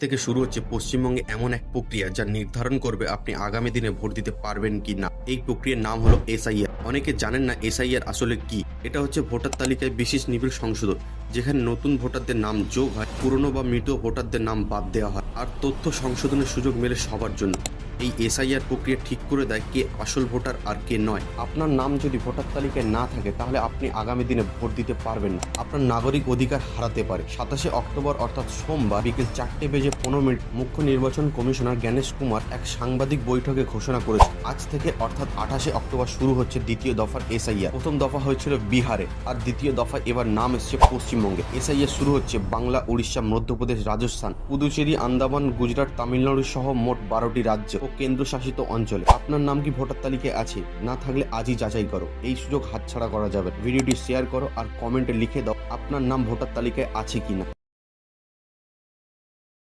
থেকে শুরু হচ্ছে পশ্চিমবঙ্গে এমন এক প্রক্রিয়া যা নির্ধারণ করবে আপনি আগামী দিনে ভোট দিতে পারবেন কি না। এই প্রক্রিয়ার নাম হলো এসআইআর। অনেকে জানেন না এসআইআর আসলে কি। এটা হচ্ছে ভোটার তালিকায় বিশেষ নিবিড় সংশোধন, যেখানে নতুন ভোটারদের নাম যোগ হয়, পুরনো বা মৃত ভোটারদের নাম বাদ দেওয়া হয়, আর তথ্য সংশোধনের সুযোগ মেলে সবার জন্য। এই এসআইআর প্রক্রিয়া ঠিক করে দেয় কে আসল ভোটার আর কে নয়। আপনার নাম যদি ভোটার তালিকায় না থাকে, তাহলে আপনি আগামী দিনে ভোট দিতে পারবেন না। আপনার নাগরিক অধিকার হারাতে পারে। সাতাশে অক্টোবর, অর্থাৎ সোমবার বিকেল চারটে বেজে পনেরো মিনিট মুখ্য নির্বাচন কমিশনার জ্ঞানেশ কুমার এক সাংবাদিক বৈঠকে ঘোষণা করেছে আজ থেকে, অর্থাৎ আঠাশে অক্টোবর শুরু হচ্ছে দ্বিতীয় দফার এসআইআর। প্রথম দফা হয়েছিল বিহারে, আর দ্বিতীয় দফায় এবার নাম এসছে পশ্চিমবঙ্গে। এসআইআর শুরু হচ্ছে বাংলা, উড়িষ্যা, মধ্যপ্রদেশ, রাজস্থান, পুদুচেরি, আন্দামান, গুজরাট, তামিলনাড়ু সহ মোট বারোটি রাজ্য। ও কেন্দ্রশাসিত অঞ্চলে। আপনার নাম কি ভোটার তালিকায় আছে? না থাকলে আজই যাচাই করো। এই সুযোগ হাতছাড়া করা যাবে। ভিডিওটি শেয়ার করো আর কমেন্টে লিখে দাও আপনার নাম ভোটার তালিকায় আছে কিনা।